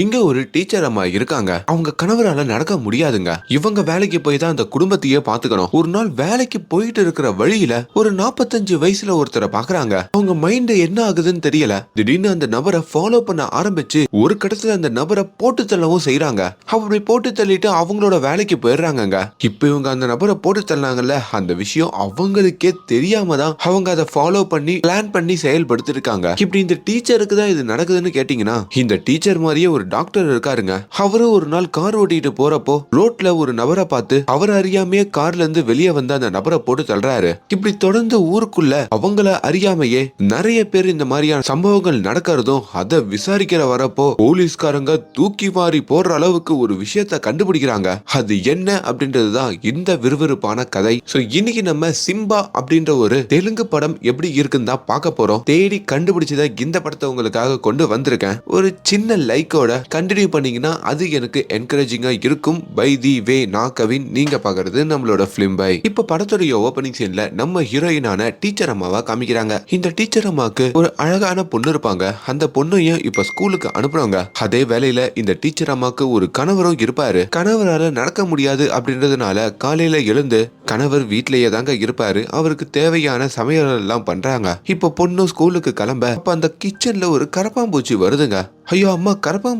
இங்க ஒரு டீச்சர் அம்மா இருக்காங்க. அவங்க கணவரால நடக்க முடியாதுங்க. இவங்க வேலைக்கு போய் தான் அந்த குடும்பத்தையே பாத்துக்கணும். ஒரு நாள் வேலைக்கு போயிட்டு இருக்கிற வழியில ஒரு நாற்பத்தஞ்சு வயசுல ஒருத்தரை பாக்குறாங்க. அவங்க மைண்ட் என்ன ஆகுதுன்னு தெரியல. திடீர்னு அந்த நபரை ஃபாலோ பண்ண ஆரம்பிச்சு ஒரு கட்டத்துல அந்த நபரை போட்டு தள்ளவும் செய்யறாங்க அப்படி போட்டு தள்ளிட்டு அவங்களோட வேலைக்கு போயிடுறாங்கங்க. இப்ப இவங்க அந்த நபரை போட்டு தள்ளாங்கல்ல. அந்த விஷயம் அவங்களுக்கே தெரியாம தான் அவங்க அதை ஃபாலோ பண்ணி பிளான் பண்ணி செயல்படுத்திருக்காங்க. இப்படி இந்த டீச்சருக்கு தான் இது நடக்குதுன்னு கேட்டீங்கன்னா இந்த டீச்சர் மாதிரியே ஒரு டாக்டர் இருக்காருங்க. அவரு ஒரு நாள் கார் ஓட்டிட்டு போறப்போ ரோட்ல ஒரு நபரை பார்த்து அவர் அறியாமையே கார்ல இருந்து வெளியே வந்து அந்த நபரை போட்டு தள்ளுறாரு. இப்படி தொடர்ந்து ஊருக்குள்ள அவங்கள அறியாமையே நிறைய பேர் இந்த மாதிரியான சம்பவங்கள் நடக்கிறதும் அதை விசாரிக்கிற வரப்போ போலீஸ்காரங்க தூக்கி மாறி போடுற அளவுக்கு ஒரு விஷயத்த கண்டுபிடிக்கிறாங்க. அது என்ன அப்படின்றதுதான் இந்த விறுவிறுப்பான கதை. சோ இன்னைக்கு நம்ம சிம்பா அப்படின்ற ஒரு தெலுங்கு படம் எப்படி இருக்குன்னு தான் பார்க்க போறோம். தேடி கண்டுபிடிச்சதை இந்த படத்தை உங்களுக்காக கொண்டு வந்திருக்கேன். ஒரு சின்ன லைக்கோட கண்டினியூ பண்ணீங்கன்னா அது எனக்கு என்கரேஜிங்கா இருக்கும். பை தி வே நான் கவின் நீங்க பாக்குறது நம்மளோட பிலிம் பை இப்ப படத்துடைய ஓபனிங் சீன்ல நம்ம ஹீரோயினான டீச்சர் அம்மாவா காமிக்கிறாங்க. இந்த டீச்சர் அம்மாவுக்கு ஒரு அழகான பொண்ணு இருப்பாங்க. அந்த பொண்ணையும் இப்ப ஸ்கூலுக்கு அனுப்புறாங்க. அதே வேலையில இந்த டீச்சர் அம்மாவுக்கு ஒரு கணவரும் இருப்பாரு. கணவரால நடக்க முடியாது அப்படின்றதுனால காலையில எழுந்து கணவர் வீட்டிலேயே தாங்க இருப்பாரு. அவருக்கு தேவையான சமையல் எல்லாம் பண்றாங்க. இப்ப பொண்ணு ஸ்கூலுக்கு கிளம்ப அப்ப அந்த கிச்சன்ல ஒரு கரப்பாம்பூச்சி வருதுங்க. ஐயோ அம்மா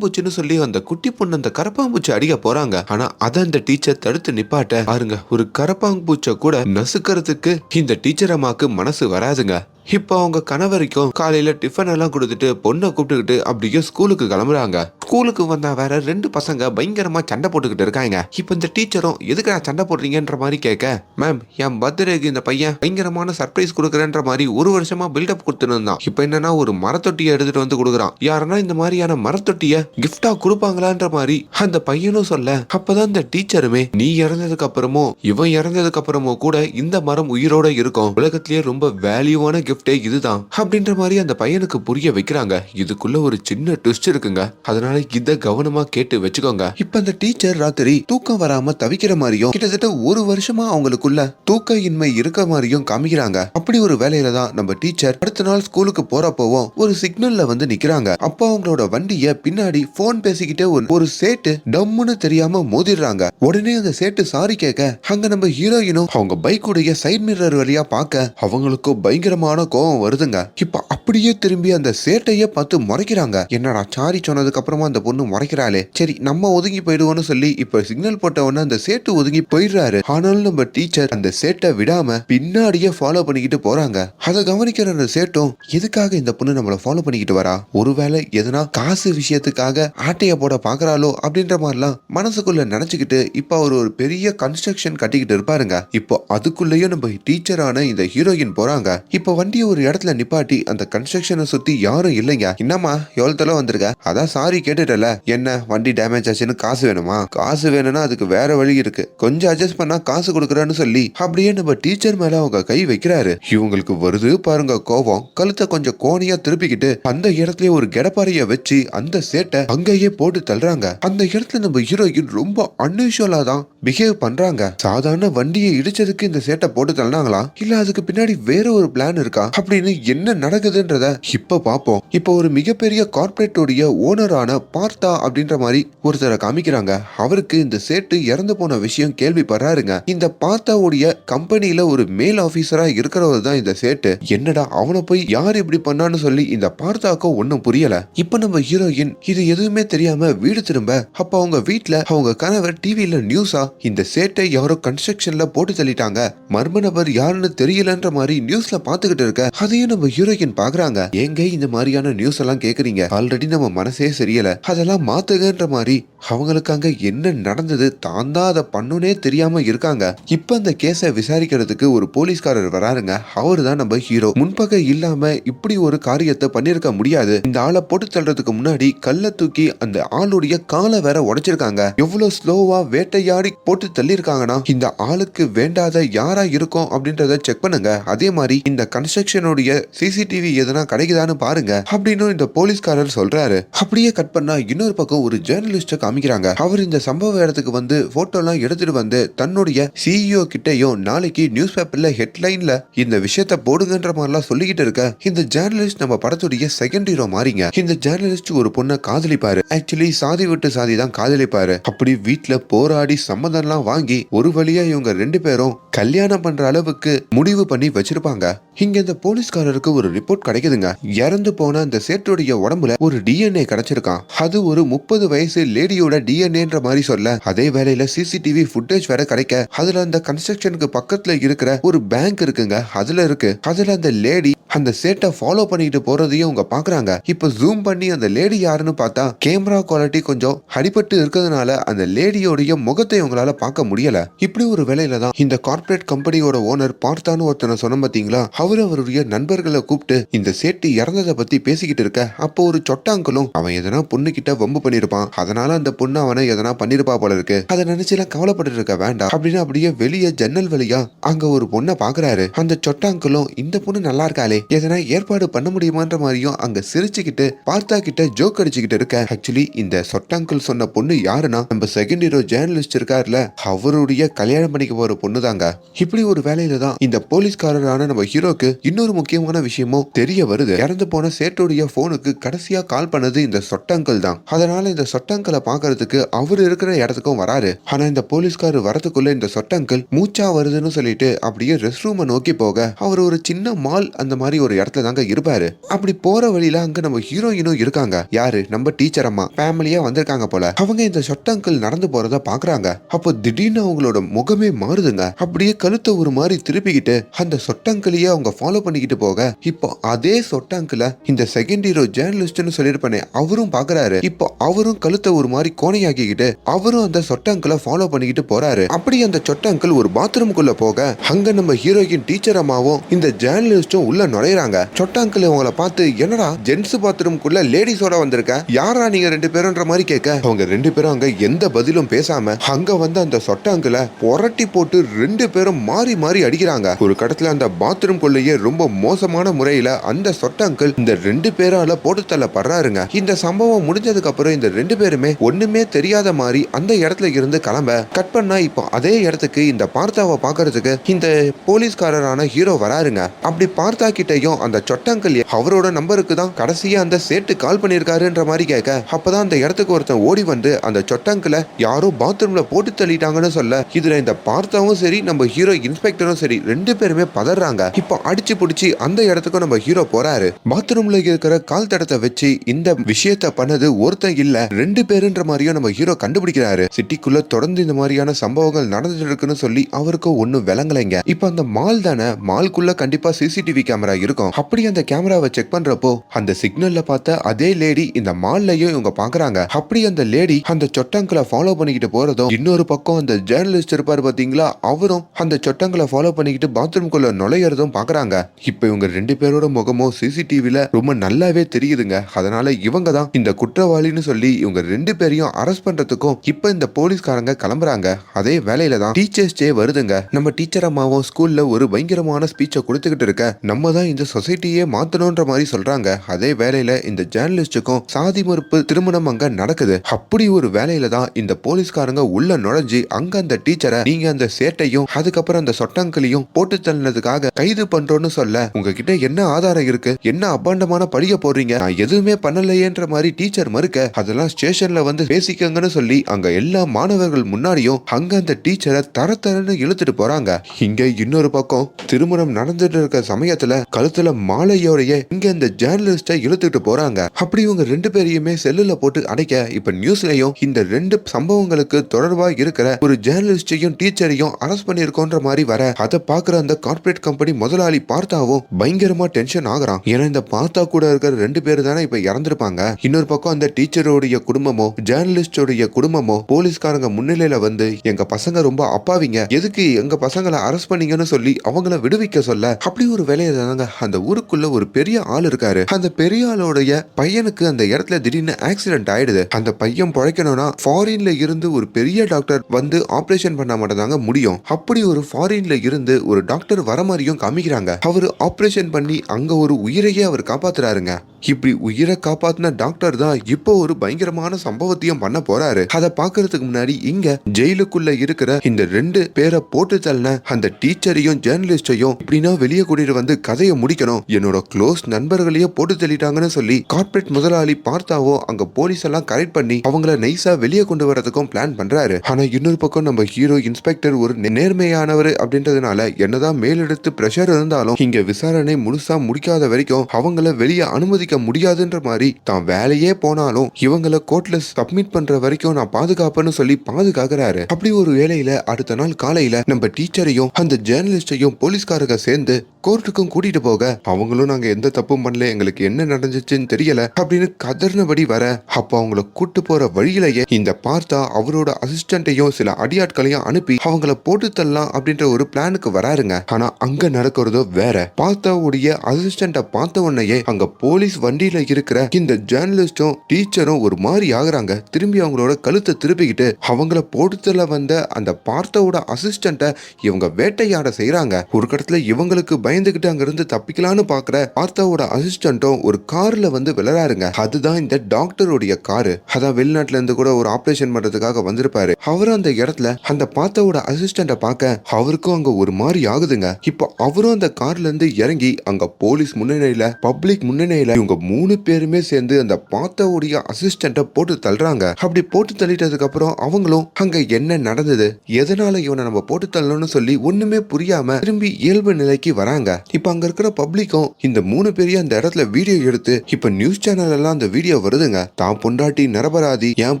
கரப்பாம்பூச்சின்னு சொல்லி அந்த குட்டி பொண்ணு அந்த கரப்பாம்பூச்சி அடிக்க போறாங்க. ஆனா அத அந்த டீச்சர் தடுத்து நிப்பாட்ட பாருங்க ஒரு கரப்பாம்பூச்சை கூட நசுக்கிறதுக்கு இந்த டீச்சர் அம்மாக்கு மனசு வராதுங்க. இப்போ அவங்க கணவருக்கும் காலையில டிஃபன் எல்லாம் கொடுத்துட்டு பொண்ணை கூப்பிட்டுக்கிட்டு அப்படியே ஸ்கூலுக்கு கிளம்புறாங்க. ஸ்கூலுக்கு வந்தா வேற ரெண்டு பசங்க பயங்கரமா சண்டை போட்டுக்கிட்டு இருக்காங்க. இப்போ இந்த டீச்சரும் எதுக்கு நான் சண்டை போடுறீங்கன்ற மாதிரி கேட்க மேம் என் பர்த்டேக்கு இந்த பையன் பயங்கரமான சர்ப்ரைஸ் கொடுக்குறேன்ற மாதிரி ஒரு வருஷமா பில்டப் கொடுத்துட்டு இருந்தான். இப்போ என்னன்னா ஒரு மரத்தொட்டியை எடுத்துட்டு வந்து கொடுக்குறான். யாருன்னா இந்த மாதிரியான மரத்தொட்டியை கிஃப்டா கொடுப்பாங்களான்ற மாதிரி அந்த பையனும் சொல்ல அப்பதான் இந்த டீச்சருமே நீ இறந்ததுக்கு அப்புறமும் இவன் இறந்ததுக்கு அப்புறமும் கூட இந்த மரம் உயிரோட இருக்கும். உலகத்திலேயே ரொம்ப வேல்யூவான கிஃப்ட் இதுதான் அப்படின்ற மாதிரி அந்த பையனுக்கு புரிய வைக்கிறாங்க. இதுக்குள்ள ஒரு சின்ன ட்விஸ்ட் இருக்குங்க. அதனால இத கவனமா கேட்டு வச்சுக்கோங்க. இப்ப அந்த டீச்சர் ராத்திரி தூக்கம் வராம தவிக்கிற மாதிரியும் கிட்டத்தட்ட ஒரு வருஷமா அவங்களுக்குள்ள தூக்க இன்மை இருக்க மாதிரியும் காமிக்கிறாங்க. அப்படி ஒரு வேலையில தான் நம்ம டீச்சர் அடுத்த நாள் ஸ்கூலுக்கு போறப்பவும் ஒரு சிக்னல்ல வந்து நிக்கிறாங்க. அப்போ அவங்களோட வண்டிய பின்னாடி போன் பேசிக்கிட்டே ஒரு ஒரு சேட்டு டம்முன்னு தெரியாம மோதிடுறாங்க. உடனே அந்த சேட்டு சாரி கேட்க அங்க நம்ம ஹீரோயினும் அவங்க பைக்குடைய சைட் மிரர் வழியா பார்க்க அவங்களுக்கும் பயங்கரமான கோவம் வருதுங்க. இப்ப அப்படியே திரும்பி அந்த சேட்டையே பார்த்து முறைக்கிறாங்க. என்னடா சாரி சொன்னதுக்கு அப்புறமா அந்த பொண்ணு முறைக்கிறாளே. சரி நம்ம ஒதுங்கி போயிடுவோம்னு சொல்லி இப்ப சிக்னல் போட்ட உடனே அந்த சேட்டு ஒதுங்கி போயிடுறாரு. ஆனாலும் நம்ம டீச்சர் அந்த சேட்டை விடாம பின்னாடியே ஃபாலோ பண்ணிக்கிட்டு போறாங்க. அதை கவனிக்கிற அந்த சேட்டும் எதுக்காக இந்த பொண்ணு நம்மள ஃபாலோ பண்ணிக்கிட்டு வரா? ஒருவேளை எதனா காசு விஷயத்துக்காக ஆட்டைய போட பாக்குறாளோ? அப்படின்ற மாதிரிலாம் மனசுக்குள்ள நினைச்சுக்கிட்டு இப்ப அவர் ஒரு பெரிய கன்ஸ்ட்ரக்ஷன் கட்டிக்கிட்டு இருப்பாருங்க. இப்போ அதுக்குள்ளேயும் நம்ம டீச்சரான இந்த ஹீரோயின் போறாங்க. இப்போ வண்டியை ஒரு இடத்துல நிப்பாட்டி அந்த கன்ஸ்ட்ரக்ஷனை சுத்தி யாரும் இல்லைங்க. என்னம்மா எவ்வளவு தலை வந்திருக்க? அதான் சாரி கேட்டுட்டல என்ன வண்டி டேமேஜ் ஆச்சுன்னு காசு வேணுமா? காசு வேணும்னா அதுக்கு வேற வழி இருக்கு. கொஞ்சம் அட்ஜஸ்ட் பண்ணா காசு கொடுக்குறேன்னு சொல்லி அப்படியே நம்ம டீச்சர் மேல அவங்க கை வைக்கிறாரு. இவங்களுக்கு வருது பாருங்க கோபம். கழுத்தை கொஞ்சம் கோணியா திருப்பிக்கிட்டு அந்த இடத்துல ஒரு கெடப்பாறைய வச்சு அந்த சேட்டை அங்கேயே போட்டு தள்ளுறாங்க. அந்த இடத்துல நம்ம ஹீரோயின் ரொம்ப அன்யூஷுவலா தான் பிஹேவ் பண்றாங்க. சாதாரண வண்டியை இடிச்சதுக்கு இந்த சேட்டை போட்டு தள்ளினாங்களா? இல்ல அதுக்கு பின்னாடி வேற ஒரு பிளான் இருக்கா? அப்படின்னு என்ன நடக்குதுன்றத இப்ப பாப்போம். இப்ப ஒரு மிகப்பெரிய கார்பரேட்டோடைய ஓனரான பார்த்தா அப்படின்ற மாதிரி ஒருத்தரை காமிக்கிறாங்க. அவருக்கு இந்த சேட்டு இறந்து போன விஷயம் கேள்விப்படுறாருங்க. இந்த பார்த்தாவுடைய கம்பெனியில ஒரு மேல் ஆபீசரா இருக்கிறவர் தான் இந்த சேட்டு. என்னடா அவனை போய் யார் இப்படி பண்ணான்னு சொல்லி இந்த பார்த்தாக்கோ ஒன்னும் புரியல. இப்ப நம்ம ஹீரோயின் இது எதுவுமே தெரியாம வீடு திரும்ப அப்ப அவங்க வீட்டுல அவங்க கணவர் டிவியில நியூஸா இந்த சேட்டை யாரோ கன்ஸ்ட்ரக்ஷன்ல போட்டு தள்ளிட்டாங்க. மர்ம நபர் யாருன்னு தெரியலன்ற மாதிரி நியூஸ்ல பாத்துக்கிட்டு இருக்க அதையும் நம்ம ஹீரோயின் பாக்குறாங்க. எங்க இந்த மாதிரியான நியூஸ் எல்லாம் கேக்குறீங்க? ஆல்ரெடி நம்ம மனசே சரியல. அதெல்லாம் மாத்துகன்ற மாதிரி அவங்களுக்கு அங்க என்ன நடந்தது தான் தான் அதை பண்ணுனே தெரியாம இருக்காங்க. இப்ப அந்த கேஸை விசாரிக்கிறதுக்கு ஒரு போலீஸ்காரர் வராருங்க. அவரு தான் நம்ம ஹீரோ முன்பக இல்லாம இப்படி ஒரு காரியத்தை பண்ணிருக்க முடியாது. இந்த ஆளை போட்டு தள்ளுறதுக்கு முன்னாடி கல்ல தூக்கி அந்த ஆளுடைய காலை வேற உடைச்சிருக்காங்க. எவ்வளவு ஸ்லோவா வேட்டையாடி போட்டு தள்ளிருக்காங்கன்னா இந்த ஆளுக்கு வேண்டாத யாரா இருக்கும் அப்படின்றத செக் பண்ணுங்க. அதே மாதிரி இந்த கன்ஸ்ட்ரக்ஷனுடைய சிசிடிவி எதனா கிடைக்குதான்னு பாருங்க. அப்படின்னு இந்த போலீஸ்காரர் சொல்றாரு. அப்படியே கட் பண்ணா இன்னொரு பக்கம் ஒரு ஜேர்னலிஸ்ட காமிக்கிறாங்க. அவர் இந்த சம்பவ இடத்துக்கு வந்து போட்டோ எல்லாம் எடுத்துட்டு வந்து தன்னுடைய சிஇஓ கிட்டயும் நாளைக்கு நியூஸ் பேப்பர்ல ஹெட்லைன்ல இந்த விஷயத்த போடுங்கன்ற மாதிரிலாம் சொல்லிக்கிட்டு இருக்க. இந்த ஜேர்னலிஸ்ட் நம்ம படத்துடைய செகண்ட் ஹீரோ மாறிங்க. இந்த ஜேர்னலிஸ்ட் ஒரு பொண்ணை காதலிப்பாரு. ஆக்சுவலி சாதி விட்டு சாதி தான் காதலிப்பாரு. அப்படி வீட்டுல போராடி சம்மதம்லாம் வாங்கி ஒரு வழியா இவங்க ரெண்டு பேரும் கல்யாணம் பண்ற அளவுக்கு முடிவு பண்ணி வச்சிருப்பாங்க. இங்க இந்த போலீஸ்காரருக்கு ஒரு ரிப்போர்ட் கிடைக்குதுங்க. இறந்து போன அந்த சேட்டுடைய உடம்புல ஒரு டிஎன்ஏ கிடைச்சிருக்கான். அது ஒரு முப்பது வயசு லேடியோட டிஎன்ஏன்ற மாதிரி சொல்ல. அதே வேலையில சிசிடிவி ஃபுட்டேஜ் வேற கிடைக்க. அதுல அந்த கன்ஸ்ட்ரக்ஷனுக்கு பக்கத்துல இருக்கிற ஒரு பேங்க் இருக்குங்க. அதுல இருக்கு. அதுல அந்த லேடி அந்த சேட்டை ஃபாலோ பண்ணிட்டு போறதையும் அவங்க பாக்குறாங்க இப்போ ஜூம் பண்ணி அந்த லேடி யாருன்னு பார்த்தா கேமரா குவாலிட்டி கொஞ்சம் அடிபட்டு இருக்கிறதுனால அந்த லேடியோடைய முகத்தை உங்களால பார்க்க முடியல. இப்படி ஒரு வேலையில தான் இந்த கார்ப்பரேட் கம்பெனியோட ஓனர் பார்த்தான்னு ஒருத்தனை சொன்ன பாத்தீங்களா அவர் அவருடைய நண்பர்களை கூப்பிட்டு இந்த சேட்டு இறந்ததை பத்தி பேசிக்கிட்டு இருக்க. அப்போ ஒரு சொட்டாங்களும் அவன் எதனா பொண்ணு கிட்ட வம்பு பண்ணிருப்பான். அதனால அந்த பொண்ணு அவனை எதனா பண்ணிருப்பா போல இருக்கு. அதை நினைச்சுலாம் கவலைப்பட்டு இருக்க வேண்டாம். அப்படின்னு அப்படியே வெளியே ஜன்னல் வழியா அங்க ஒரு பொண்ணை பாக்குறாரு அந்த சொட்டாங்களும் இந்த பொண்ணு நல்லா இருக்காளே. எதனா ஏற்பாடு பண்ண முடியுமான்ற மாதிரியும் அங்க சிரிச்சுக்கிட்டு பார்த்தா கிட்ட ஜோக் அடிச்சுக்கிட்டு இருக்க. ஆக்சுவலி இந்த சொட்டாங்கல் சொன்ன பொண்ணு யாருன்னா நம்ம செகண்ட் ஹீரோ ஜேர்னலிஸ்ட் இருக்காருல அவருடைய கல்யாணம் பண்ணிக்க போற பொண்ணு தாங்க இப்படி ஒரு வேலையில தான் இந்த போலீஸ்காரரான நம்ம ஹீரோக்கு இன்னொரு முக்கியமான விஷயமும் தெரிய வருது. இறந்து போன சேட்டோடைய போனுக்கு கடைசியா கால் பண்ணது இந்த சொட்டங்கள் தான். அதனால இந்த சொட்டங்களை பாக்குறதுக்கு அவர் இருக்கிற இடத்துக்கும் வராரு. ஆனா இந்த போலீஸ்காரர் வரதுக்குள்ள இந்த சொட்டங்கள் மூச்சா வருதுன்னு சொல்லிட்டு அப்படியே ரெஸ்ட் ரூமை நோக்கி போக அவர் ஒரு சின்ன மால் அந்த மாதிரி ஒரு இடத்துல தாங்க இருப்பாரு. அப்படி போற வழியில அங்க நம்ம ஹீரோயினும் இருக்காங்க. யாரு? நம்ம டீச்சர் அம்மா. ஃபேமிலியா வந்திருக்காங்க போல. அவங்க இந்த சொட்டங்கள் நடந்து போறத பாக்குறாங்க. அப்போ திடீர்னு அவங்களோட முகமே மாறுதுங்க. அப்படியே கழுத்தை ஒரு மாதிரி திருப்பிக்கிட்டு அந்த சொட்டங்களையே அவங்க ஃபாலோ பண்ணிக்கிட்டு போக இப்போ அதே சொட்டாங்கில இந்த செகண்ட் ஹீரோ ஜேர்னலிஸ்ட்னு சொல்லியிருப்பானே அவரும் பாக்குறாரு. இப்போ அவரும் கழுத்தை ஒரு மாதிரி கோணையாக்கிக்கிட்டு அவரும் அந்த சொட்டாங்கில ஃபாலோ பண்ணிக்கிட்டு போறாரு. அப்படி அந்த சொட்டாங்கிள் ஒரு பாத்ரூம்குள்ள போக அங்க நம்ம ஹீரோயின் டீச்சர் அம்மாவும் இந்த ஜேர்னலிஸ்டும் உள்ள நுழையிறாங்க. சொட்டாங்கிள் அவங்கள பார்த்து என்னடா ஜென்ஸ் பாத்ரூம்குள்ள லேடிஸோட வந்திருக்க? யாரா நீங்க ரெண்டு பேரும்ன்ற மாதிரி கேட்க? அவங்க ரெண்டு பேரும் அங்க எந்த பதிலும் பேசாம அங்க வந்து அந்த சொட்டாங்கில புரட்டி போட்டு ரெண்டு பேரும் மாறி மாறி அடிக்கிறாங்க. ஒரு கடத்துல அந்த பாத்ரூம் குள்ளேயே ரொம்ப மோசமான முறையில அந்த சொட்டாங்கிள் இந்த ரெண்டு பேரால போட்டு தள்ளப்படுறாருங்க. இந்த சம்பவம் முடிஞ்சதுக்கு அப்புறம் இந்த ரெண்டு பேருமே ஒண்ணுமே தெரியாத மாதிரி அந்த இடத்துல இருந்து கிளம்ப கட் பண்ணா இப்போ அதே இடத்துக்கு இந்த பார்த்தாவை பாக்குறதுக்கு இந்த போலீஸ்காரரான ஹீரோ வராருங்க. அப்படி பார்த்தா கிட்டையும் அந்த சொட்டாங்கிள் அவரோட நம்பருக்கு தான் கடைசியா அந்த சேட்டு கால் பண்ணியிருக்காருன்ற மாதிரி கேட்க அப்பதான் அந்த இடத்துக்கு ஒருத்தன் ஓடி வந்து அந்த சொட்டாங்கிள யாரோ பாத்ரூம்ல போட்டு தள்ளிட்டாங்கன்னு சொல்ல இதுல இந்த பார்த்தாவும் சரி நம்ம ஹீரோ இன்ஸ்பெக்டரும் சரி ரெண்டு பேருமே பதறாங்க. இப்போ அடிச்சு புடிச்சு அந்த இடத்துக்கும் நம்ம ஹீரோ போறாரு. பாத்ரூம்ல இருக்கிற கால் தடத்தை வச்சு இந்த விஷயத்த பண்ணது ஒருத்தன் இல்ல ரெண்டு பேருன்ற மாதிரியும் நம்ம ஹீரோ கண்டுபிடிக்கிறாரு. சிட்டிக்குள்ள தொடர்ந்து இந்த மாதிரியான சம்பவங்கள் நடந்துட்டு இருக்குன்னு சொல்லி அவருக்கு ஒன்னும் விளங்கலைங்க. இப்போ அந்த மால் தானே மால்குள்ள கண்டிப்பா சிசிடிவி கேமரா இருக்கும். அப்படி அந்த கேமராவை செக் பண்றப்போ அந்த சிக்னல்ல பார்த்த அதே லேடி இந்த மால்லயும் இவங்க பாக்குறாங்க அப்படி அந்த லேடி அந்த சொட்டங்களை ஃபாலோ பண்ணிக்கிட்டு போறதும் இன்னொரு பக்கம் அந்த ஜேர்னலிஸ்ட் இருப்பாரு பாத்தீங்களா அவரும் அந்த சொட்டங்களை ஃபாலோ பண்ணிக்கிட்டு பாத்ரூம்குள்ள நுழையறதும் பாக்குறாங்க இப்போ இவங்க ரெண்டு பேரோட முகமும் சிசிடிவில ரொம்ப நல்லாவே தெரியுதுங்க. அதனால இவங்க தான் இந்த குற்றவாளின்னு சொல்லி இவங்க ரெண்டு பேரையும் அரெஸ்ட் பண்றதுக்கும் இப்போ இந்த போலீஸ்காரங்க கிளம்புறாங்க. அதே வேலையில தான் டீச்சர்ஸ் டே வருதுங்க. நம்ம டீச்சர் அம்மாவும் ஸ்கூல்ல ஒரு பயங்கரமான ஸ்பீச்சை கொடுத்துக்கிட்டு இருக்க. நம்ம தான் இந்த சொசைட்டியே மாத்தணும்ன்ற மாதிரி சொல்றாங்க. அதே வேலையில இந்த ஜேர்னலிஸ்டுக்கும் சாதி மறுப்பு திருமணம் அங்க நடக்குது. அப்படி ஒரு வேலையில தான் இந்த போலீஸ்காரங்க உள்ள நுழைஞ்சு அங்க அந்த டீச்சரை நீங்க அந்த சேட்டையும் அதுக்கப்புறம் அந்த சொட்டங்களையும் போட்டு தள்ளினதுக்காக கைது பண்றோம்னு சொல்ல உங்ககிட்ட என்ன ஆதாரம் இருக்கு? என்ன அபாண்டமான பழிய போடுறீங்க? நான் எதுவுமே பண்ணலையேன்ற மாதிரி டீச்சர் மறுக்க அதெல்லாம் ஸ்டேஷன்ல வந்து பேசிக்கங்கன்னு சொல்லி அங்க எல்லா மாணவர்கள் முன்னாடியும் அங்க அந்த டீச்சரை தர தரன்னு இழுத்துட்டு போறாங்க. இங்க இன்னொரு பக்கம் திருமணம் நடந்துட்டு இருக்க சமயத்துல கழுத்துல மாலையோடைய இங்க இந்த ஜேர்னலிஸ்டை இழுத்துட்டு போறாங்க. அப்படி இவங்க ரெண்டு பேரையுமே செல்லுல போட்டு அடைக்க இப்ப நியூஸ்லயும் இந்த ரெண்டு சம்பவங்களுக்கு தொடர்பா இருக்கிற ஒரு ஜேர்னலிஸ்டையும் டீச்சரையும் அரெஸ்ட் பண்ணிருக்கோன்ற மாதிரி வர அதை பாக்குற அந்த கார்ப்பரேட் கம்பெனி முதலாளி பார்த்தாவும் பயங்கரமா டென்ஷன் ஆகுறான். ஏன்னா இந்த பார்த்தா கூட இருக்கிற ரெண்டு பேர் தானே இப்ப இறந்திருப்பாங்க. இன்னொரு பக்கம் அந்த டீச்சரோடைய குடும்பமோ ஜேர்னலிஸ்டோடைய குடும்பமோ போலீஸ்காரங்க முன்னிலையில வந்து எங்க பசங்க ரொம்ப அப்பாவிங்க. எதுக்கு எங்க பசங்களை அரெஸ்ட் பண்ணீங்கன்னு சொல்லி அவங்கள விடுவிக்க சொல்ல? அப்படி ஒரு வேலையை தாங்க அந்த ஊருக்குள்ள ஒரு பெரிய ஆள் இருக்காரு. அந்த பெரிய ஆளோடைய பையனுக்கு அந்த இடத்துல திடீர்னு ஆக்சிடென்ட் ஆயிடுது. அந்த பையன் பிழைக்கணும்னா ஃபாரின்ல இருந்து ஒரு பெரிய டாக்டர் வந்து ஆபரேஷன் பண்ண மாட்டேதாங்க முடியும். அப்படி ஒரு ஃபாரின்ல இருந்து ஒரு டாக்டர் வர மாதிரியும் காமிக்கிறாங்க. அவர் ஆபரேஷன் பண்ணி அங்க ஒரு உயிரையே அவர் காப்பாத்துறாருங்க. இப்படி உயிரை காப்பாத்தின டாக்டர் தான் இப்போ ஒரு பயங்கரமான சம்பவத்தையும் பண்ண போறாரு. அதை பாக்குறதுக்கு முன்னாடி இங்க ஜெயிலுக்குள்ள இருக்கிற இந்த ரெண்டு பேரை போட்டு தள்ளின அந்த டீச்சரையும் ஜேர்னலிஸ்டையும் இப்படின்னா வெளியே கூட்டிட்டு வந்து கதையை முடிக்கணும். என்னோட க்ளோஸ் நண்பர்களையே போட்டு தள்ளிட்டாங்கன்னு சொல்லி கார்ப்பரேட் முதலாளி பார்த்தாவோ அங்க போலீஸ் எல்லாம் கரெக்ட் பண்ணி அவங்கள நைஸா வெளியே கொண்டு வரதுக்கும் பிளான் பண்றாரு. ஆனா இன்னொரு பக்கம் நம்ம ஹீரோ இன்ஸ்பெக்டர் ஒரு நேர்மையானவர் அப்படின்றதுனால என்னதான் மேலெடுத்து பிரஷர் இருந்தாலும் இங்க விசாரணை முழுசா முடிக்காத வரைக்கும் அவங்கள வெளியே அனுமதிக்க முடியாதுன்ற மாதிரி தான் வேலையே போனாலும் இவங்கள கோர்ட்ல சப்மிட் பண்ற வரைக்கும் நான் பாதுகாப்புன்னு சொல்லி பாதுகாக்கிறாரு. அப்படி ஒரு வேலையில அடுத்த நாள் காலையில நம்ம டீச்சரையும் அந்த ஜேர்னலிஸ்டையும் போலீஸ்காரங்க சேர்ந்து கோர்ட்டுக்கும் கூட்டிட்டு போக அவங்களும் நாங்க எந்த தப்பும் பண்ணல எங்களுக்கு என்ன நடந்துச்சுன்னு தெரியல அப்படின்னு கதர்னபடி வர அப்ப அவங்கள கூட்டு போற வழியிலேயே இந்த பார்த்தா அவரோட அசிஸ்டன்ட்டையும் சில அடியாட்களையும் அனுப்பி அவங்கள போட்டு தள்ளலாம் அப்படின்ற ஒரு பிளானுக்கு வராருங்க. ஆனா அங்க நடக்கிறதோ வேற. பார்த்தாவுடைய அசிஸ்டண்ட பார்த்த உடனேயே அங்க போலீஸ் வண்டியில இருக்கிற இந்த ஜேர்னலிஸ்டும் டீச்சரும் ஒரு மாதிரி ஆகுறாங்க. திரும்பி அவங்களோட கழுத்தை திருப்பிக்கிட்டு அவங்கள போட்டு வந்த அந்த பார்த்தவோட அசிஸ்டண்ட இவங்க வேட்டையாட செய்யறாங்க ஒரு கடத்துல இவங்களுக்கு பயந்துகிட்டு அங்க இருந்து தப்பிக்கலாம்னு பாக்குற பார்த்தாவோட அசிஸ்டன்ட்டும் ஒரு கார்ல வந்து விளையாடுங்க. அதுதான் இந்த டாக்டருடைய காரு. அதான் வெளிநாட்டுல இருந்து கூட ஒரு ஆபரேஷன் பண்றதுக்காக வந்திருப்பாரு. அவரும் அந்த இடத்துல அந்த பார்த்தாவோட அசிஸ்டண்ட பார்க்க அவருக்கும் அங்க ஒரு மாதிரி ஆகுதுங்க. இப்போ அவரும் அந்த கார்ல இருந்து இறங்கி அங்க போலீஸ் முன்னணியில பப்ளிக் முன்னணியில இவங்க மூணு பேருமே சேர்ந்து அந்த பார்த்தாவுடைய அசிஸ்டண்ட போட்டு தள்ளுறாங்க. அப்படி போட்டு தள்ளிட்டதுக்கு அப்புறம் அவங்களும் அங்க என்ன நடந்தது? எதனால இவனை நம்ம போட்டு தள்ளணும்னு சொல்லி ஒண்ணுமே புரியாம திரும்பி இயல்பு நிலைக்கு வராங்க. இப்ப அங்க இருக்கிற பப்ளிக்கும் இந்த மூணு பேரையும் அந்த இடத்துல வீடியோ எடுத்து இப்ப நியூஸ் சேனல் எல்லாம் அந்த வீடியோ வருதுங்க. தான் பொண்டாட்டி நிரபராதி என்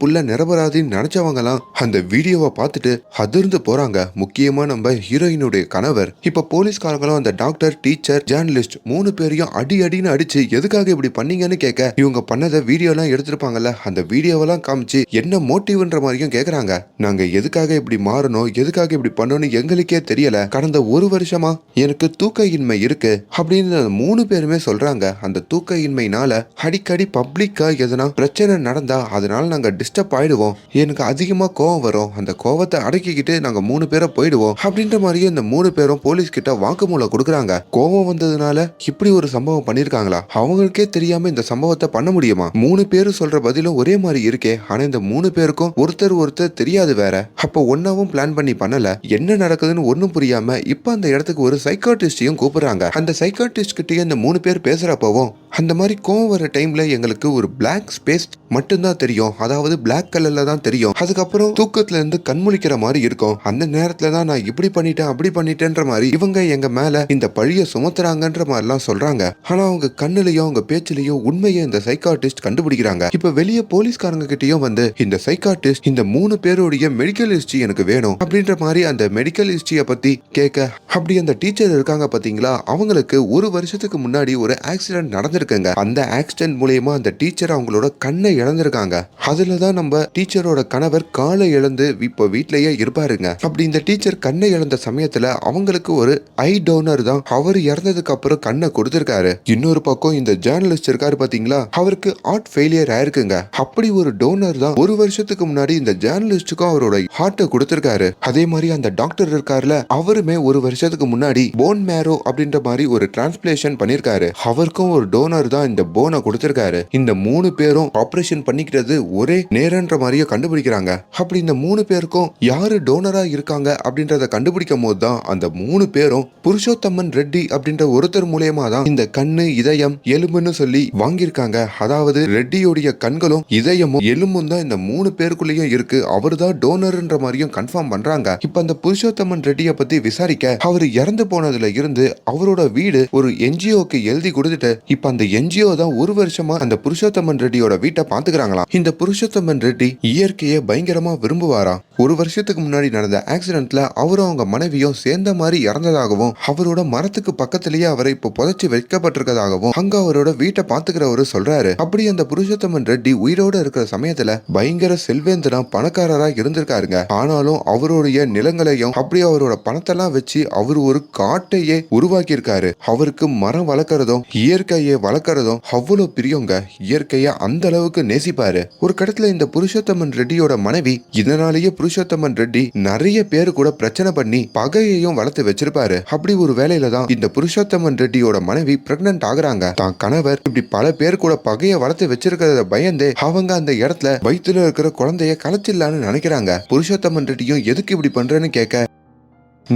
புள்ள நிரபராதின்னு நினைச்சவங்க எல்லாம் அந்த வீடியோவை பார்த்துட்டு அதிர்ந்து போறாங்க. முக்கியமா நம்ம ஹீரோயினுடைய கணவர். இப்ப போலீஸ்காரங்களும் அந்த டாக்டர் டீச்சர் ஜேர்னலிஸ்ட் மூணு பேரையும் அடி அடின்னு அடிச்சு எதுக்காக இப்படி பண்ணீங்கன்னு கேட்க இவங்க பண்ணதை வீடியோலாம் எடுத்திருப்பாங்கல்ல அந்த வீடியோவெல்லாம் காமிச்சு என்ன மோட்டிவ்ன்ற மாதிரியும் கேட்குறாங்க நாங்க எதுக்காக இப்படி மாறணும் எதுக்காக இப்படி பண்ணணும் எங்களுக்கே தெரியல. கடந்த ஒரு வருஷமா எனக்கு தூக்க இன்மை இருக்கு அப்படின்னு மூணு பேருமே சொல்றாங்க. அந்த தூக்க இன்மைனால அடிக்கடி பப்ளிக்கா எதனா பிரச்சனை நடந்தா அதனால நாங்க டிஸ்டர்ப் ஆயிடுவோம். எனக்கு அதிகமா கோவம் வரும். அந்த கோவத்தை அடக்கிக்கிட்டு நாங்க மூணு பேரை போயிடுவோம் அப்படின்ற மாதிரியே இந்த மூணு பேரும் போலீஸ் கிட்ட வாக்குமூலம் கொடுக்குறாங்க. கோவம் வந்ததுனால இப்படி ஒரு சம்பவம் பண்ணிருக்காங்களா? அவங்களுக்கு தெரியாம இந்த சம்பவத்தை பண்ண முடியுமா? மூணு பேரும் சொல்ற பதிலும் ஒரே மாதிரி இருக்கே. ஆனா இந்த மூணு பேருக்கும் ஒருத்தர் ஒருத்தர் தெரியாது வேற. அப்ப ஒன்னாவும் பிளான் பண்ணி பண்ணல. என்ன நடக்குதுன்னு ஒண்ணும் புரியாம இப்ப அந்த இடத்துக்கு ஒரு சைக்காட்டிஸ்டையும் கூப்பிடுறாங்க. அந்த சைக்காட்டிஸ்ட் கிட்டயே இந்த மூணு பேர் பேசுறப்பவும் அந்த மாதிரி கோவம் வர டைம்ல எங்களுக்கு ஒரு பிளாக் ஸ்பேஸ் மட்டும்தான் தெரியும். அதாவது பிளாக் கலர்ல தான் தெரியும். அதுக்கப்புறம் தூக்கத்துல இருந்து கண்முழிக்கிற மாதிரி இருக்கும். அந்த நேரத்துல தான் நான் இப்படி பண்ணிட்டேன் அப்படி பண்ணிட்டேன்ற மாதிரி இவங்க எங்க மேல இந்த பழிய சுமத்துறாங்கன்ற மாதிரிலாம் சொல்றாங்க. ஆனா அவங்க கண்ணுலயும் அவங்க பேச்சிலையும் உண்மையை இந்த சைக்காட்டிஸ்ட் கண்டுபிடிக்கிறாங்க. இப்ப வெளியே போலீஸ்காரங்க கிட்டயும் வந்து இந்த சைக்காட்டிஸ்ட் இந்த மூணு பேருடைய மெடிக்கல் ஹிஸ்டரி எனக்கு வேணும் அப்படின்ற மாதிரி அந்த மெடிக்கல் ஹிஸ்டரிய பத்தி கேட்க அப்படி அந்த டீச்சர் இருக்காங்க பாத்தீங்களா அவங்களுக்கு ஒரு வருஷத்துக்கு முன்னாடி ஒரு ஆக்சிடென்ட் நடந்திருக்குங்க. அந்த ஆக்சிடென்ட் மூலியமா அந்த டீச்சர் அவங்களோட கண்ணை இழந்திருக்காங்க. அதுல தான் நம்ம டீச்சரோட கணவர் காலை இழந்து இப்போ வீட்லயே இருப்பாருங்க. அப்படி இந்த டீச்சர் கண்ணை இழந்த சமயத்துல அவங்களுக்கு ஒரு ஐ டோனர் தான். அவர் இறந்ததுக்கு அப்புறம் கண்ணை கொடுத்திருக்காரு. இன்னொரு பக்கம் இந்த ஜேர்னலிஸ்ட் இருக்காரு பாத்தீங்களா? அவருக்கு ஹார்ட் ஃபெயிலியர் ஆயிருக்குங்க. அப்படி ஒரு டோனர் தான் ஒரு வருஷத்துக்கு முன்னாடி இந்த ஜேர்னலிஸ்டுக்கும் அவரோட ஹார்ட்டை கொடுத்திருக்காரு. அதே மாதிரி அந்த டாக்டர் இருக்காருல அவருமே ஒரு வருஷத்துக்கு முன்னாடி போன் மேரோ அப்படின்ற மாதிரி ஒரு டிரான்ஸ்பிளேஷன் பண்ணிருக்காரு. அவருக்கும் ஒரு டோனர் தான் இந்த போனை கொடுத்திருக்காரு. இந்த மூணு பேரும் ஆபரேஷன் பண்ணிக்கிறது ஒரே நேரன்ற மாதிரியே கண்டுபிடிக்கிறாங்க. அப்படி இந்த மூணு பேருக்கும் யாரு டோனரா இருக்காங்க அப்படின்றத கண்டுபிடிக்கும் போது தான் அந்த மூணு பேரும் புருஷோத்தமன் ரெட்டி அப்படின்ற ஒருத்தர் மூலியமா தான் இந்த கண்ணு இதயம் எலும்புன்னு சொல்லி வாங்கியிருக்காங்க. அதாவது ரெட்டியோடைய கண்களும் இதயமும் எலும்பும் தான் இந்த மூணு பேருக்குள்ளேயும் இருக்கு. அவர் தான் டோனர்ன்ற மாதிரியும் கன்ஃபார்ம் பண்றாங்க. இப்ப அந்த புருஷோத்தமன் ரெட்டியை பத்தி விசாரிக்க அவர் இறந்து போனதுல இருந்து அவரோட வீடு ஒரு என்ஜிஓக்கு எழுதி கொடுத்துட்டு இப்ப அந்த என்ஜிஓ தான் ஒரு வருஷமா அந்த புருஷோத்தமன் ரெட்டியோட வீட்டை பாத்துக்கிறாங்களாம் இந்த புருஷோத்தமன் ரெட்டி இயற்கையை பயங்கரமா விரும்புவாராம் ஒரு வருஷத்துக்கு முன்னாடி நடந்த ஆக்சிடென்ட்ல அவரும் அவங்க மனைவியும் சேர்ந்த மாதிரி இறந்ததாகவும் அவரோட மரத்துக்கு பக்கத்திலேயே அவரை இப்போ புதைச்சு வைக்கப்பட்டிருக்கதாகவும் அங்க அவரோட வீட்டை பாத்துக்கிறவரு சொல்றாரு. அப்படி அந்த புருஷோத்தமன் ரெட்டி உயிரோட இருக்கிற சமயத்துல பயங்கர செல்வேந்தனா பணக்காரரா இருந்திருக்காருங்க. ஆனாலும் அவருடைய நிலங்களையும் அப்படி அவரோட பணத்தெல்லாம் வச்சு அவர் ஒரு காட்டையே உருவாக்கி இருக்காரு அவருக்கு மரம் வளர்க்கறதும் இயற்கையை வளர்க்கறதும் அவ்வளவு பிரியங்க. இயற்கையை அந்த அளவுக்கு நேசிப்பாரு. ஒரு கடத்துல இந்த புருஷோத்தமன் ரெட்டியோட மனைவி இதனாலேயே புருஷோத்தமன் ரெட்டி நிறைய பேர் கூட பிரச்சனை பண்ணி பகையையும் வளர்த்து வச்சிருப்பாரு. அப்படி ஒரு வேலையில தான் இந்த புருஷோத்தமன் ரெட்டியோட மனைவி பிரெக்னன்ட் ஆகுறாங்க. தான் கணவர் அவர் இப்படி பல பேர் கூட பகைய வளர்த்து வச்சிருக்கிறத பயந்து அவங்க அந்த இடத்துல வயித்துல இருக்கிற குழந்தைய கலைச்சிடலான்னு நினைக்கிறாங்க. புருஷோத்தமன் ரெட்டியும் எதுக்கு இப்படி பண்றேன்னு கேட்க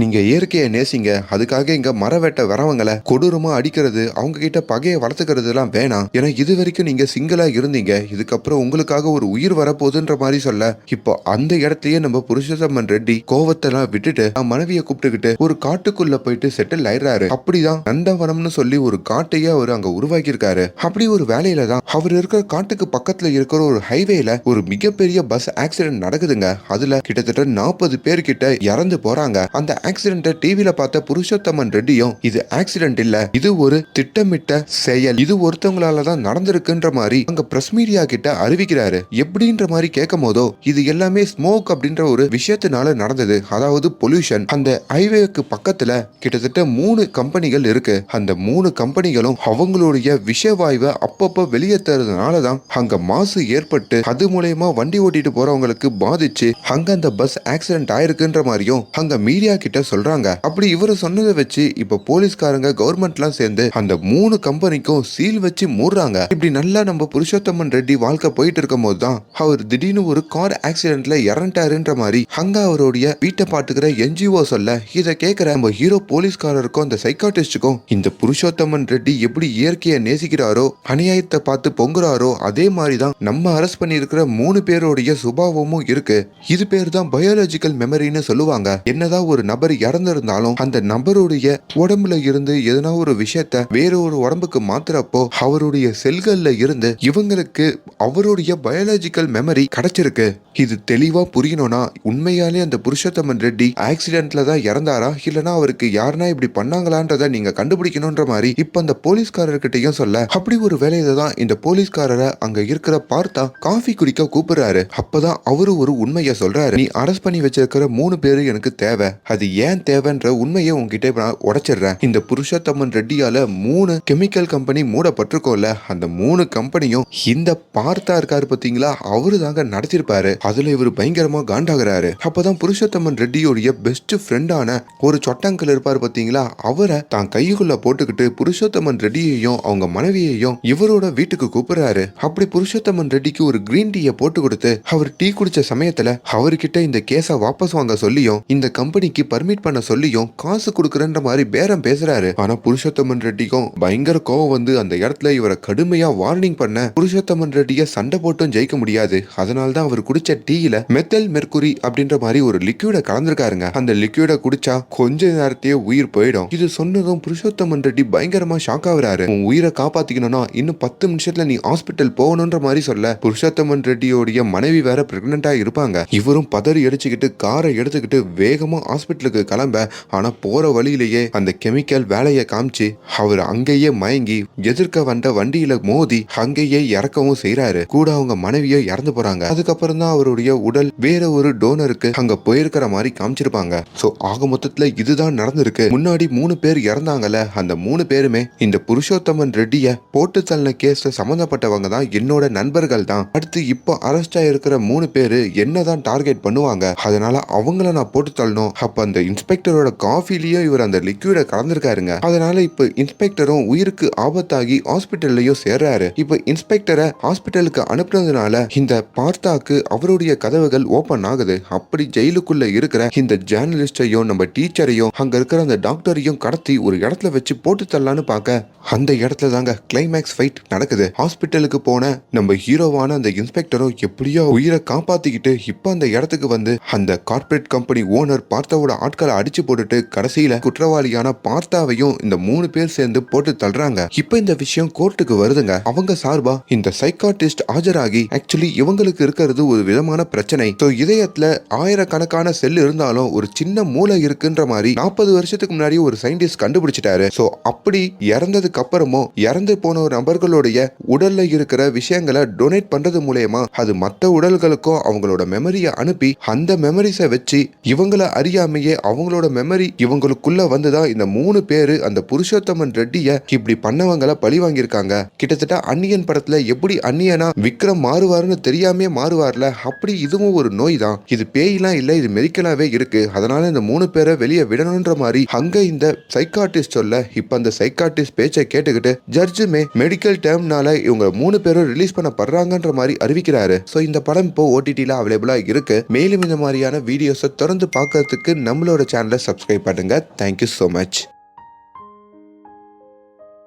நீங்க இயற்கையை நேசிங்க. அதுக்காக இங்க மர வெட்ட வரவங்களை கொடூரமா அடிக்கிறது அவங்க கிட்ட பகையை வளர்த்துக்கிறது எல்லாம் வேணாம். ஏன்னா இது வரைக்கும் நீங்க சிங்கிளா இருந்தீங்க. இதுக்கப்புறம் உங்களுக்காக ஒரு உயிர் வரப்போகுதுன்ற மாதிரி சொல்ல இப்போ அந்த இடத்தையே நம்ம புருஷோத்தமன் ரெட்டி கோவத்தெல்லாம் விட்டுட்டு அவன் மனைவியை கூப்பிட்டுக்கிட்டு ஒரு காட்டுக்குள்ள போயிட்டு செட்டில் ஆயிடுறாரு. அப்படிதான் நந்தவனம்னு சொல்லி ஒரு காட்டையே அவர் அங்க உருவாக்கி இருக்காரு அப்படி ஒரு வேலையில தான் அவர் இருக்கிற காட்டுக்கு பக்கத்துல இருக்கிற ஒரு ஹைவேல ஒரு மிகப்பெரிய பஸ் ஆக்சிடென்ட் நடக்குதுங்க. அதுல கிட்டத்தட்ட நாற்பது பேர் கிட்ட இறந்து போறாங்க. அந்த ஆக்சிடென்ட்டை டிவியில பார்த்த புருஷோத்தமன் ரெட்டியும் இது ஆக்சிடென்ட் இல்ல இது ஒரு திட்டமிட்ட செயல். இது ஒருத்தவங்களால தான் நடந்திருக்குன்ற மாதிரி அங்க பிரஸ் மீடியா கிட்ட அறிவிக்கிறாரு. எப்படின்ற மாதிரி கேட்கும் போதோ இது எல்லாமே ஸ்மோக் அப்படின்ற ஒரு விஷயத்தினால நடந்தது. அதாவது பொல்யூஷன் அந்த ஹைவேக்கு பக்கத்துல கிட்டத்தட்ட மூணு கம்பெனிகள் இருக்கு. அந்த மூணு கம்பெனிகளும் அவங்களுடைய விஷவாயுவை அப்பப்போ வெளியேற்றுறதுனால தான் அங்க மாசு ஏற்பட்டு அது மூலயமா வண்டி ஓட்டிட்டு போறவங்களுக்கு பாதிச்சு அங்க அந்த பஸ் ஆக்சிடென்ட் ஆயிருக்குன்ற மாதிரியும் அங்க மீடியா கிட்ட சொல்றாங்க. அப்படி இவர் சொன்னதை வச்சு இப்ப போலீஸ்காரங்க கவர்மெண்ட்லாம் சேர்ந்து அந்த மூணு கம்பெனிக்கும் சீல் வச்சு மூடுறாங்க. இப்படி நல்லா நம்ம புருஷோத்தமன் ரெட்டி வாழ்க்கை போயிட்டு இருக்கும் போது தான் அவர் திடீர்னு ஒரு கார் ஆக்சிடென்ட்ல இறந்துட்டாருன்ற மாதிரி அங்க அவருடைய வீட்டை பாத்துக்கிற என்ஜிஓ சொல்ல இதை கேட்கிற நம்ம ஹீரோ போலீஸ்காரருக்கும் அந்த சைக்காட்டிஸ்டுக்கும் இந்த புருஷோத்தமன் ரெட்டி எப்படி இயற்கையை நேசிக்கிறாரோ அநியாயத்தை பார்த்து பொங்குறாரோ அதே மாதிரி தான் நம்ம அரெஸ்ட் பண்ணியிருக்கிற மூணு பேருடைய சுபாவமும் இருக்கு. இது பேர் தான் பயாலஜிக்கல் மெமரின்னு சொல்லுவாங்க. என்னதான் ஒரு நபர் இறந்திருந்தாலும் அந்த நபருடைய உடம்புல இருந்து எதனா ஒரு விஷயத்த வேற ஒரு உடம்புக்கு மாத்துறப்போ அவருடைய செல்கள்ல இருந்து இவங்களுக்கு அவருடைய பயாலஜிக்கல் மெமரி கிடைச்சிருக்கு. இது தெளிவா புரியணும்னா உண்மையாலே அந்த புருஷோத்தமன் ரெட்டி ஆக்சிடென்ட்ல தான் இறந்தாரா? இல்லனா அவருக்கு யாருனா இப்படி பண்ணாங்களான்றத நீங்க கண்டுபிடிக்கணும்ன்ற மாதிரி இப்ப அந்த போலீஸ்காரர்கிட்டயும் சொல்ல அப்படி ஒரு வேலையில தான் இந்த போலீஸ்காரரை அங்க இருக்கிற பார்த்தா காஃபி குடிக்க கூப்பிடுறாரு. அப்பதான் அவரு ஒரு உண்மையை சொல்றாரு. நீ அரெஸ்ட் பண்ணி வச்சிருக்கிற மூணு பேரு எனக்கு தேவை. அது ஏன் தேவைன்ற உண்மையை உங்ககிட்ட இப்ப நான் உடைச்சிடுறேன். இந்த புருஷோத்தமன் ரெட்டியால மூணு கெமிக்கல் கம்பெனி மூடப்பட்டிருக்கோம்ல அந்த மூணு கம்பெனியும் இந்த பார்த்தா இருக்காரு பாத்தீங்களா? அவரு தாங்க நடத்திருப்பாரு அதுல இவர் பயங்கரமா காண்டாகிறாரு. அப்பதான் புருஷோத்தமன் ரெட்டியோடைய பெஸ்ட் ஃப்ரெண்டான ஒரு சொட்டாங்கல் இருப்பாரு பாத்தீங்களா? அவரை தான் கையுக்குள்ள போட்டுக்கிட்டு புருஷோத்தமன் ரெட்டியையும் அவங்க மனைவியையும் இவரோட வீட்டுக்கு கூப்பிடுறாரு. அப்படி புருஷோத்தமன் ரெட்டிக்கு ஒரு கிரீன் டீயை போட்டு கொடுத்து அவர் டீ குடிச்ச சமயத்துல அவர்கிட்ட இந்த கேஸை வாபஸ் வாங்க சொல்லியும் இந்த கம்பெனிக்கு பர்மிட் பண்ண சொல்லியும் காசு கொடுக்குறன்ற மாதிரி பேரம் பேசுறாரு. ஆனா புருஷோத்தமன் ரெட்டிக்கும் பயங்கர கோவம் வந்து அந்த இடத்துல இவரை கடுமையா வார்னிங் பண்ண புருஷோத்தமன் ரெட்டிய சண்டை போட்டும் ஜெயிக்க முடியாது. அதனால தான் அவர் குடிச்ச டீல மெத்தல் மெர்குரி அப்படின்ற மாதிரி ஒரு லிக்யூட கலந்துருக்காருங்க. அந்த லிக்யூட குடிச்சா கொஞ்ச நேரத்தையே உயிர் போயிடும். இது சொன்னதும் புருஷோத்தமன் ரெட்டி பயங்கரமா ஷாக் ஆகுறாரு. உன் உயிரை காப்பாத்திக்கணும்னா இன்னும் பத்து நிமிஷத்துல நீ ஹாஸ்பிட்டல் போகணும்ன்ற மாதிரி சொல்ல புருஷோத்தமன் ரெட்டியோடைய மனைவி வேற பிரெக்னண்டா இருப்பாங்க. இவரும் பதறி அடிச்சுக்கிட்டு காரை எடுத்துக்கிட்டு வேகமா ஹாஸ்பிட்டலுக்கு கிளம்ப ஆனா போற வழியிலேயே அந்த கெமிக்கல் வேலையை காமிச்சு அவர் அங்கேயே மயங்கி எதிர்க்க வந்த வண்டியில மோதி அங்கேயே இறக்கவும் செய்கிறாரு கூட அவங்க மனைவியோ இறந்து போறாங்க. அதுக்கப்புறம் தான் அவருடைய உடல் வேற ஒரு டோனருக்கு அங்க போயிருக்கிற மாதிரி காமிச்சிருப்பாங்க. சோ ஆக மொத்தத்துல இதுதான் நடந்திருக்கு. முன்னாடி மூணு பேர் இறந்தாங்கல்ல அந்த மூணு பேருமே இந்த புருஷோத்தமன் ரெட்டிய போட்டு தள்ளின கேஸ்ல சம்பந்தப்பட்டவங்க தான் என்னோட நண்பர்கள் தான். அடுத்து இப்போ அரெஸ்ட் ஆயிருக்கிற மூணு பேரு என்னதான் டார்கெட் பண்ணுவாங்க அதனால அவங்கள நான் போட்டு தள்ளணும். அப்ப அந்த இன்ஸ்பெக்டரோட காஃபிலையும் இவர் அந்த லிக்யூட கலந்துருக்காருங்க. அதனால இப்ப இன்ஸ்பெக்டரும் உயிருக்கு ஆபத்தாகி ஹாஸ்பிட்டல்லையும் சேர்றாரு. இப்ப இன்ஸ்பெக்டரை ஹாஸ்பிட்டலுக்கு அனுப்புனதுனால இந்த பார்த்தாக்கு அவருடைய கதவுகள் ஓபன் ஆகுது. அப்படி ஜெயிலுக்குள்ள இருக்கிற இந்த ஜேர்னலிஸ்டையும் நம்ம டீச்சரையும் அங்க இருக்கிற அந்த டாக்டரையும் கடத்தி ஒரு இடத்துல வச்சு போட்டு தள்ளலான்னு பார்க்க அந்த இடத்துல தாங்க கிளைமேக்ஸ் ஃபைட் நடக்குது. ஹாஸ்பிட்டலுக்கு போன நம்ம ஹீரோவான அந்த இன்ஸ்பெக்டரும் எப்படியோ உயிரை காப்பாத்திக்கிட்டு இப்ப அந்த இடத்துக்கு வந்து அந்த கார்ப்பரேட் கம்பெனி ஓனர் பார்த்தாவோட ஆட்களை அடிச்சு போட்டுட்டு கடைசியில குற்றவாளியான பார்த்தாவையும் இந்த மூணு பேர் சேர்ந்து போட்டு தள்ளுறாங்க. இப்ப இந்த விஷயம் கோர்ட்டுக்கு வருதுங்க. அவங்க சார்பா இந்த சைக்காட்டிஸ்ட் ஆஜராகி ஆக்சுவலி இவங்களுக்கு இருக்கிறது ஒரு விதமான பிரச்சனை. ஸோ இதயத்துல ஆயிரக்கணக்கான செல் இருந்தாலும் ஒரு சின்ன மூளை இருக்குன்ற மாதிரி நாற்பது வருஷத்துக்கு முன்னாடி ஒரு சயின்டிஸ்ட் கண்டுபிடிச்சிட்டாரு. ஸோ அப்படி இறந்ததுக்கு அப்புறமும் இறந்து போன ஒரு நபர்களுடைய உடல்ல இருக்கிற விஷயங்களை டொனேட் பண்றது மூலயமா அது மற்ற உடல்களுக்கும் அவங்களோட மெமரியை அனுப்பி அந்த மெமரிஸை வச்சு இவங்களை அறியாமையே அவங்களோட மெமரி இவங்களுக்குள்ள வந்துதான் இந்த மூணு பேரு அந்த புருஷோத்தமன் ரெட்டிய இப்படி பண்ணவங்கள பழி வாங்கியிருக்காங்க. கிட்டத்தட்ட அன்னியன் படத்துல எப்படி அன்னியனா விக்ரம் மாறுவாருன்னு தெரியாமே மாறுவார்ல அப்படி இதுவும் ஒரு நோய் தான் இது பேயெல்லாம் இல்ல இது மெரிக்கலாவே இருக்கு. அதனால இந்த மூணு பேரை வெளியே விடணுன்ற மாதிரி அங்க இந்த சைக்காட்டிஸ்ட் சொல்ல இப்ப அந்த சைக்காட்டிஸ்ட் பேச்சை கேட்டுக்கிட்டு ஜட்ஜுமே மெடிக்கல் டேர்ம்னால இவங்க மூணு பேரும் ரிலீஸ் பண்ணப்படுறாங்கன்ற மாதிரி அறிவிக்கிறாரு. ஸோ இந்த படம் இப்போ ஓடிடியில் அவைலபிளா இருக்கு. மேலும் இந்த மாதிரியான வீடியோஸை தொடர்ந்து பார்க்கறதுக்கு நம்மளோட சேனலை சப்ஸ்கிரைப் பண்ணுங்கள் தேங்க்யூ ஸோ மச்